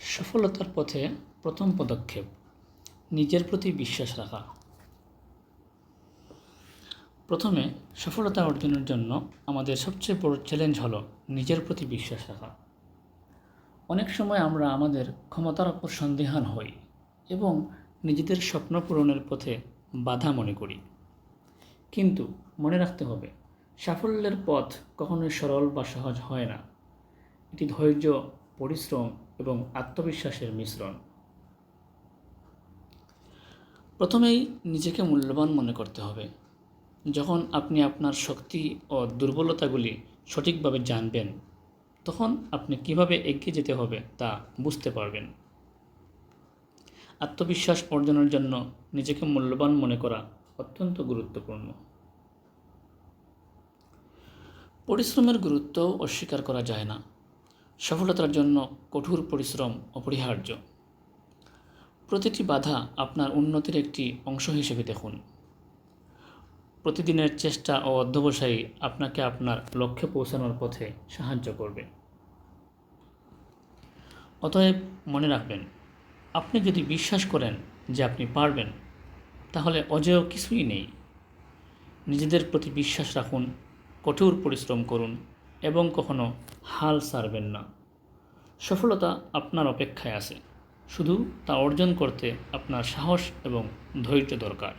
সফলতার পথে প্রথম পদক্ষেপ, নিজের প্রতি বিশ্বাস রাখা। প্রথমে সফলতা অর্জনের জন্য আমাদের সবচেয়ে বড় চ্যালেঞ্জ হলো নিজের প্রতি বিশ্বাস রাখা। অনেক সময় আমরা আমাদের ক্ষমতার ওপর সন্দেহান হই এবং নিজেদের স্বপ্ন পূরণের পথে বাধা মনে করি। কিন্তু মনে রাখতে হবে, সাফল্যের পথ কখনোই সরল বা সহজ হয় না। এটি ধৈর্য, পরিশ্রম এবং আত্মবিশ্বাসের মিশ্রণ। প্রথমেই নিজেকে মূল্যবান মনে করতে হবে। যখন আপনি আপনার শক্তি ও দুর্বলতাগুলি সঠিকভাবে জানবেন, তখন আপনি কীভাবে এগিয়ে যেতে হবে তা বুঝতে পারবেন। আত্মবিশ্বাস অর্জনের জন্য নিজেকে মূল্যবান মনে করা অত্যন্ত গুরুত্বপূর্ণ। পরিশ্রমের গুরুত্ব অস্বীকার করা যায় না। সফলতার জন্য কঠোর পরিশ্রম অপরিহার্য। প্রতিটি বাধা আপনার উন্নতির একটি অংশ হিসেবে দেখুন। প্রতিদিনের চেষ্টা ও অধ্যবসায়ী আপনাকে আপনার লক্ষ্যে পৌঁছানোর পথে সাহায্য করবে। অতএব মনে রাখবেন, আপনি যদি বিশ্বাস করেন যে আপনি পারবেন, তাহলে অজেয় কিছুই নেই। নিজেদের প্রতি বিশ্বাস রাখুন, কঠোর পরিশ্রম করুন এবং কখনো হাল ছাড়বেন না। সফলতা আপনার অপেক্ষায় আছে। শুধু তা অর্জন করতে আপনার সাহস এবং ধৈর্য দরকার।